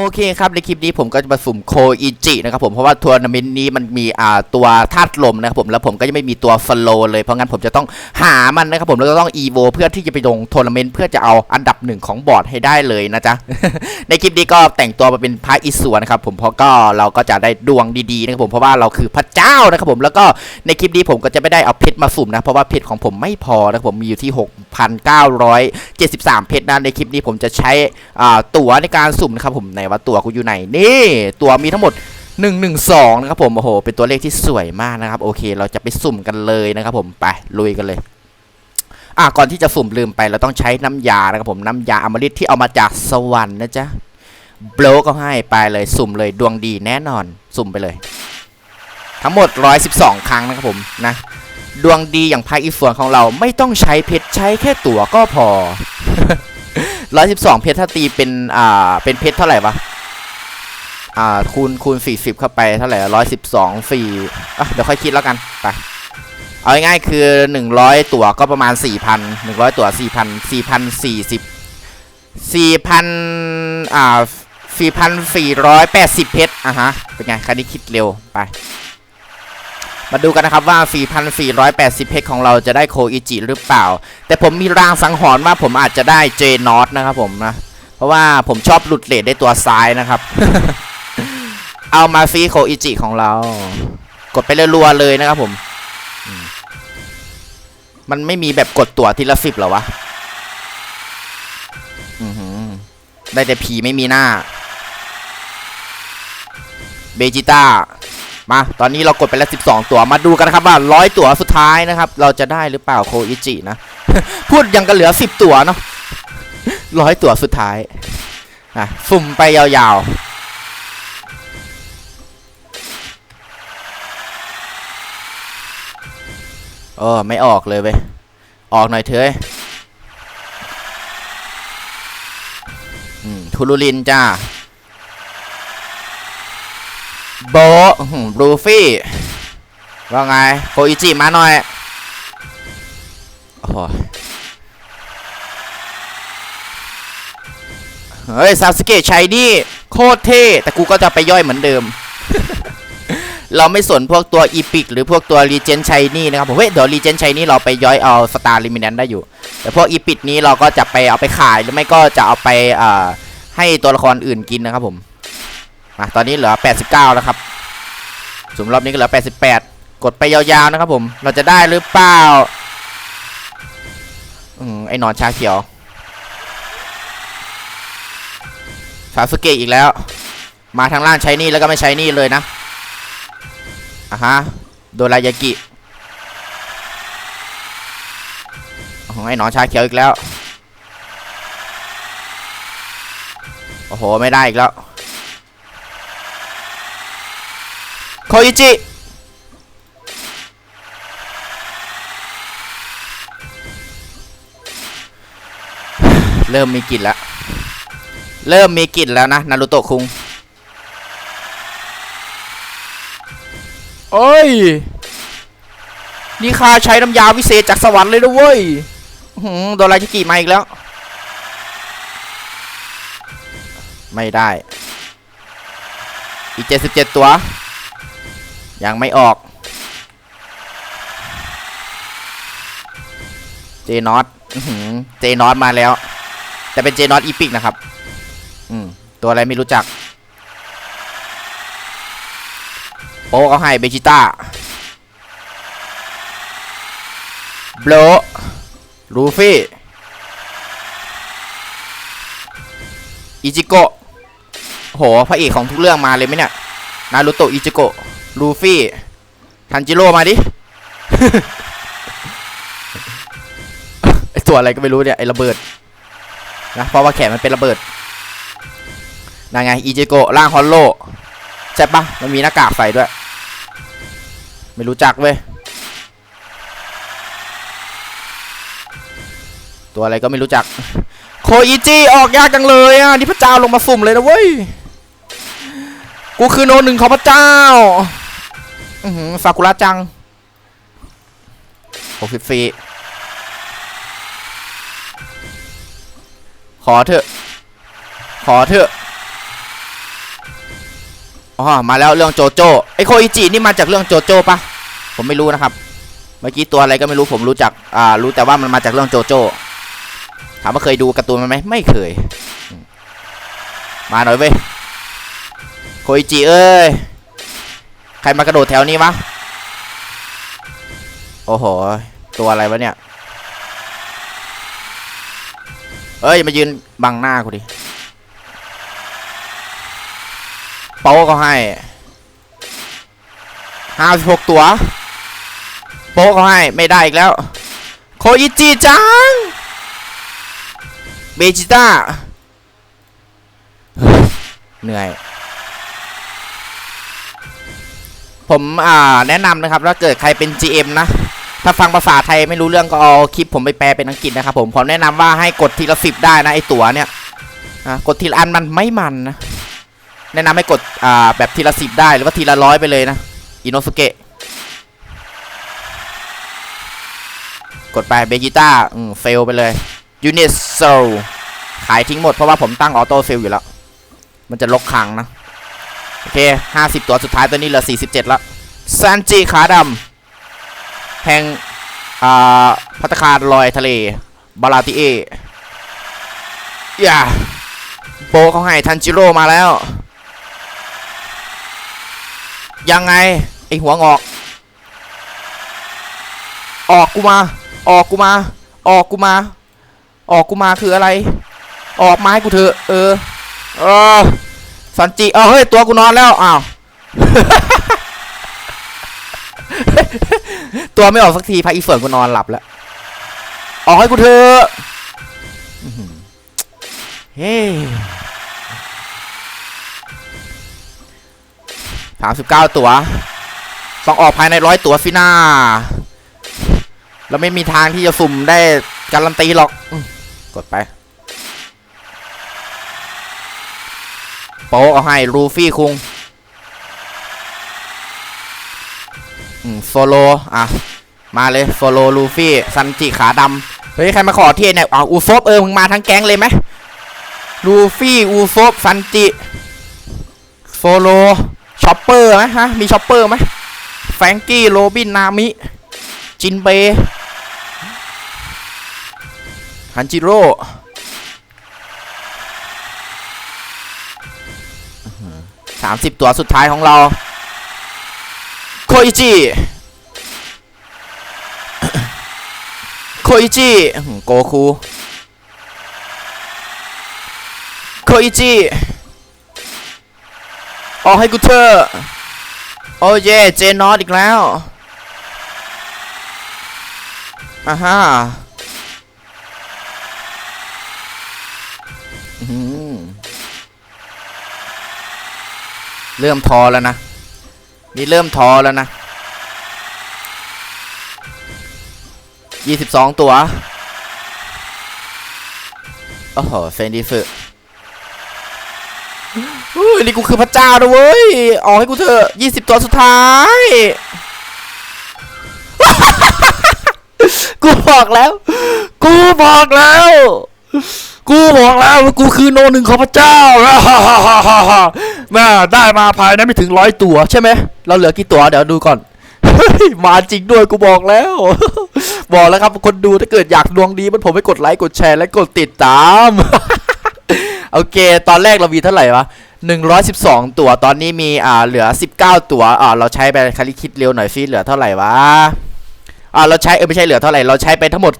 โอเคครับในคลิปนี้ผมก็จะมาสุ่มโคอิจินะครับผมเพราะว่าทัวร์นาเมนต์นี้มันมีอ่าตัวธาตุลมนะครับผมแล้วผมก็จะไม่มีตัวฟลโลเลยเพราะงั้นผมจะต้องหามันนะครับผมแล้วก็ต้องอีโวเพื่อที่จะไปลงทัวร์นาเมนต์เพื่อจะเอาอันดับหนึ่งของบอร์ดให้ได้เลยนะจ๊ะ ในคลิปนี้ก็แต่งตัวมาเป็นพระอิศวรนะครับผมเพราะก็เราก็จะได้ดวงดีๆนะครับผมเพราะว่าเราคือพระเจ้านะครับผมแล้วก็ในคลิปนี้ผมก็จะไม่ได้เอาเพชรมาสุ่มนะเพราะว่าเพชรของผมไม่พอนะครับผมมีอยู่ที่ 6,973 เพชรนะในคลิปนี้ผมจะใช้อ่าตั๋วในการสุ่มนะครับผมไหนว่าตัวกูอยู่ไหนนี่ตัวมีทั้งหมด 112 นะครับผมโอ้โหเป็นตัวเลขที่สวยมากนะครับ โอเค เราจะไปสุ่มกันเลยนะครับผมไปลุยกันเลยอะก่อนที่จะสุ่มลืมไปเราต้องใช้น้ำยานะครับผมน้ำยาอมฤตที่เอามาจากสวรรค์นะจ๊ะโบลก็ให้ไปเลยสุ่มเลยดวงดีแน่นอน สุ่มไปเลย ทั้งหมด 112 ครั้งนะครับผมนะ ดวงดีอย่างพายอีสวนของเราไม่ต้องใช้เพชรใช้แค่ตั๋วก็พอ ร้อยสิบสองเพชรถ้าตีเป็นอ่าเป็นเพชรเท่าไหร่วะอ่าคูณคูณสี่สิบเข้าไปเท่าไหร่ร้อยสิบสองสี่เดี๋ยวค่อยคิดแล้วกันไปเอาง่ายๆคือหนึ่งร้อยตั๋วก็ประมาณสี่พันหนึ่งร้อยตั๋วสี่พันสี่พันสี่สิบสี่พันอ่าสี่พันสี่ร้อยแปดสิบเพชรอะฮะเป็นไงคันนี้คิดเร็วไป มาดูกันนะครับว่า 4,480 เพชรของเราจะได้โคอิจิหรือเปล่า แต่ผมมีรางสังหรณ์ว่าผมอาจจะได้เจนอตนะครับผมนะ เพราะว่าผมชอบหลุดเลทได้ตัวซ้ายนะครับ เอามาฟีโคอิจิของเรา กดไปรัวๆเลยนะครับผม มันไม่มีแบบกดตัวทีละสิบหรอวะได้แต่ผีไม่มีหน้า เบจิต้า มาตอนนี้เรากดไปแล้ว 12 ตั๋วมาดูกันนะครับว่า100ตั๋วสุดท้ายนะครับ เราจะได้หรือเปล่าโคอิจินะ พูดยังกันเหลือ 10 ตั๋วเนาะร้อยตั๋วสุดท้ายอะสุ่มไปยาวๆเออไม่ออกเลยเว้ยออกหน่อยเถอะอืมทูลูรินจ้า โบบลูฟี่ ว่าไงโคอิจิมาหน่อย โอ้โหเฮ้ยซาสเกะชัยนี่โคตรเท่ แต่กูก็จะไปย่อยเหมือนเดิม เราไม่สนพวกตัวอีพิกหรือพวกตัวรีเจนชัยนี่นะครับผมเฮ้ยเดี๋ยวรีเจนชัยนี่เราไปย่อยเอาสตาร์ลิมิเนนได้อยู่ แต่พวกอีพิกนี้เราก็จะไปเอาไปขายหรือไม่ก็จะเอาไปอ่าให้ตัวละครอื่นกินนะครับผม มาตอนนี้เหลือ 89 แล้วครับสุ่มรอบนี้ก็เหลือ 88 กดไปยาวๆนะครับผม เราจะได้หรือเปล่า อืมไอ้หนอนชาเขียวซาสึเกะอีกแล้ว มาทางล่างใช้นี่แล้วก็ไม่ใช้นี่เลยนะ อะฮะ โดรายากิโอ้โหไอ้หนอนชาเขียวอีกแล้ว โอ้โห ไม่ได้อีกแล้ว โคอิจิเริ่มมีกลิ่นแล้ว เริ่มมีกลิ่นแล้วนะนารูโตะคุง โอ้ย นี่ข้าใช้น้ำยาวิเศษจากสวรรค์เลยนะเว้ยหือโดนรชิกิมาอีกแล้ว ไม่ได้ อีกเจ็ดสิบเจ็ดตัว ยังไม่ออก เจนอตเจนอตมาแล้ว แต่เป็นเจนอตอีพิกนะครับ อืม ตัวอะไรไม่รู้จัก โป๊กเอาให้เบจิต้าโบลลูฟี่อิจิโกโห พระเอกของทุกเรื่องมาเลยไหมเนี่ย นารูโตะ อิจิโกะ ลูฟี่ทันจิโร่มาดิไอตัวอะไรก็ไม่รู้เนี่ยไอระเบิดนะเพราะว่าแขนมันเป็นระเบิดนั่นไงอิจิโกะร่างฮอลโลใช่ปะมันมีหน้ากากใส่ด้วย ไม่รู้จักเว้ยตัวอะไรก็ไม่รู้จัก โคอิจิออกยากจังเลยอะนี่พระเจ้าลงมาสุ่มเลยนะเว้ย กูคือโนหนึ่งของพระเจ้า อือหือซากุระจังหกสิบสี่ขอเถอะ ขอเถอะอ๋อมาแล้วเรื่องโจโจ้ไอโคอิจินี่มาจากเรื่องโจโจ้ปะผมไม่รู้นะครับ เมื่อกี้ตัวอะไรก็ไม่รู้ผมรู้จักอ่ารู้แต่ว่ามันมาจากเรื่องโจโจ้ถามว่าเคยดูการ์ตูนมันไหมไม่เคยมมาหน่อยเว้ยโคอิจิเอ้ย ใครมากระโดดแถวนี้วะ โอ้โห ตัวอะไรวะเนี่ย เอ้ย มายืนบังหน้ากูดิโป๊ะก็ให้ห้าสิบหกตัว โป๊ะก็ให้ไม่ได้อีกแล้ว โคอิจิจัง เบจิต้า เหนื่อย ผมอ่าแนะนำนะครับถ้าเกิดใครเป็น GM นะ ถ้าฟังภาษาไทยไม่รู้เรื่องก็เอาคลิปผมไปแปลเป็นอังกฤษนะครับผมผมแนะนำว่าให้กดทีละสิบได้นะไอตั๋วเนี่ยกดทีละอันมันไม่มันนะแนะนำให้กดอ่าแบบทีละสิบได้หรือว่าทีละร้อยไปเลยนะอินโนสุเกะกดไปเบจิต้าเฟลไปเลยยูนิโซขายทิ้งหมดเพราะว่าผมตั้งออโต้เฟลอยู่แล้ว มันจะลกขังนะ โอเคห้าสิบตัวสุดท้ายตัวนี้เหลือสี่สิบเจ็ดละซันจิขาดำแห่งอ่าพัตคารลอยทะเล บาลาติเออย่าโปเขาให้ทันจิโร่มาแล้ว ยังไง ไอหัวงอก ออกกูมา ออกกูมา ออกกูมา ออกกูมาคืออะไร ออกมาให้กูเถอะ เออเออ สันจิเอาเฮ้ยตัวกูนอนแล้วอ้าวตัวไม่ออกสักทีพาอีเฟิร์นกูนอนหลับแล้วออกให้กูเถอะเฮ้สามสิบเก้าตัวต้องออกภายในร้อยตัวสินาเราไม่มีทางที่จะสุ่มได้การันตีหรอก กดไป โป๊ะเอาให้ลูฟี่คุงโซโลอะ มาเลยโซโลลูฟี่ซันจิขาดำเฮ้ย ใครมาขอเทียนเนี่ยอ่าอูซบเออ มึงมาทั้งแก๊งเลยไหมลูฟี่อูซบซันจิโซโลช็อปเปอร์ไหมฮะ มีช็อปเปอร์ไหมแฟงกี้โรบินนามิ จินเบฮันจิโร่ สามสิบตัวสุดท้ายของเรา โคอิจิ โคอิจิ โกคู โคอิจิ ออกให้กูเถอะโอ้เย่เจนอตอีกแล้วอ่าฮะอื้อหือ เริ่มทอแล้วนะ นี่เริ่มทอแล้วนะยี่สิบสองตัว โอ้โหเฟนดีสึอุ้ยนี่กูคือพระเจ้านะเว้ย ออกให้กูเถอะยี่สิบตัวสุดท้าย กูบอกแล้ว กูบอกแล้ว กูบอกแล้วว่ากูคือโนหนึ่งของพระเจ้าแม่ได้มาภายในไม่ถึงร้อยตัวใช่ไหม เราเหลือกี่ตัวเดี๋ยวดูก่อนมาจริงด้วยกูบอกแล้ว บอกแล้วครับคนดูถ้าเกิดอยากดวงดีมันผมให้กดไลค์กดแชร์และกดติดตามโอเค ตอนแรกเรามีเท่าไหร่วะ112 ตัว ตอนนี้มีอ่าเหลือ 19 ตัวอ่าเราใช้ไปคลิกคิดเร็วหน่อยซิเหลือเท่าไหร่วะ อ่าเราใช้เออไม่ใช่เหลือเท่าไหร่เราใช้ไปทั้งหมด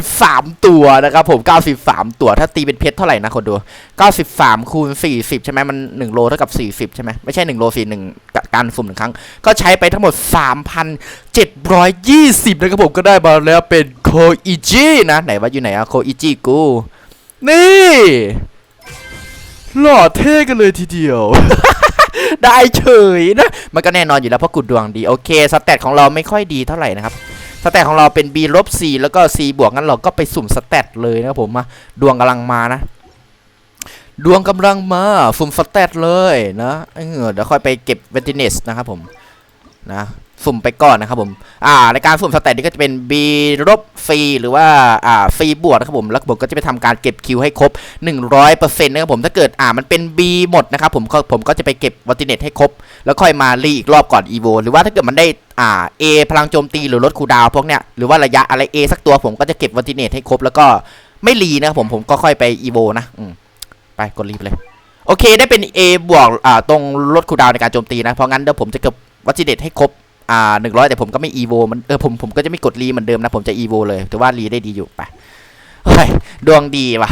93 ตัวนะครับผม 93 ตัวถ้าตีเป็นเพชรเท่าไหร่นะคนดู 93 คูณ 40 ใช่ไหมมัน 1 โลเท่ากับ 40 ใช่ไหมไม่ใช่ 1 โล4 1การสุ่มหนึ่งครั้ง ก็ใช้ไปทั้งหมด 3,720 นะครับผมก็ได้มาแล้วเป็นโคอิจินะ ไหนว่าอยู่ไหนอะโคอิจิกู นี่หล่อเท่กันเลยทีเดียวได้เฉยนะ มันก็แน่นอนอยู่แล้วเพราะกุดดวงดี โอเค สแตทของเราไม่ค่อยดีเท่าไหร่นะครับ สแตทของเราเป็น B ลบ C แล้วก็ C บวกงั้นเราก็ไปสุ่มสแตทเลยนะครับผมมาดวงกำลังมานะ ดวงกำลังมาสุ่มสแตทเลยนะเออเดี๋ยวค่อยไปเก็บเวนติเนสนะครับผมนะ สุ่มไปก่อนนะครับผม อ่าในการสุ่มสแตทนี่ก็จะเป็น B ลบ C หรือว่า อ่า C บวกนะครับผม แล้วผมก็จะไปทำการเก็บคิวให้ครบ 100%นะครับผม ถ้าเกิด อ่า มันเป็น B หมดนะครับผมก็ผมก็จะไปเก็บวัติเนตให้ครบ แล้วค่อยมารีอีกรอบก่อน EVO หรือว่าถ้าเกิดมันได้ อ่า A พลังโจมตีหรือลดคูดาวพวกเนี้ย หรือว่าระยะอะไร A สักตัวผมก็จะเก็บวัติเนตให้ครบ แล้วก็ไม่รีนะครับผม ผมก็ค่อยไป EVO นะอืมไปกดรีไปเลยโอเคได้เป็น A บวกอ่าตรงลดคูดาวในการโจมตีนะ เพราะงั้นเดี๋ยวผมจะเก็บวัติเนตให้ครบ อ่าหนึ่งร้อยแต่ผมก็ไม่ EVO มันเออผมผมก็จะไม่กดรีเหมือนเดิมนะ ผมจะ EVO เลย แต่ว่ารีได้ดีอยู่ไปดวงดีว่ะ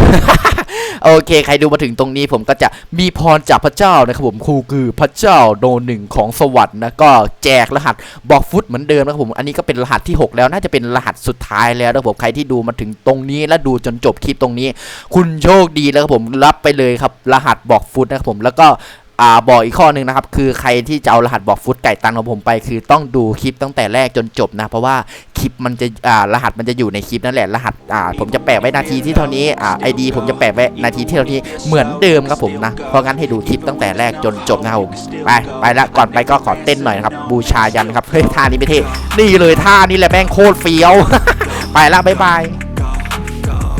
โอเค ใครดูมาถึงตรงนี้ผมก็จะมีพรจากพระเจ้านะครับผมครูคือพระเจ้าโดหนึ่งของสวรรค์นะก็แจกรหัสบอกฟุตเหมือนเดิมนะครับผมอันนี้ก็เป็นรหัสที่ 6 แล้วน่าจะเป็นรหัสสุดท้ายแล้วนะครับผมใครที่ดูมาถึงตรงนี้และดูจนจบคลิปตรงนี้ คุณโชคดีแล้วครับผมรับไปเลยครับรหัสบอกฟุตนะครับผมแล้วก็ อ่าบอกอีกข้อหนึ่งนะครับ คือใครที่จะเอารหัสบอกฟุตไก่ตันของผมไปคือต้องดูคลิปตั้งแต่แรกจนจบนะ เพราะว่าคลิปมันจะอ่ารหัสมันจะอยู่ในคลิปนั่นแหละรหัสอ่าผมจะแปะไว้นาทีที่เท่านี้อ่าไอดีผมจะแปะไว้นาทีที่เท่านี้เหมือนเดิมครับผมนะ เพราะงั้นให้ดูคลิปตั้งแต่แรกจนจบนะครับผมไปไปละก่อนไปก็ขอเต้นหน่อยนะครับบูชายันครับเฮ้ยท่านี้ไม่เท่นี่เลยท่านี้แหละแม่งโคตรเฟี้ยว ไปละบ๊ายบาย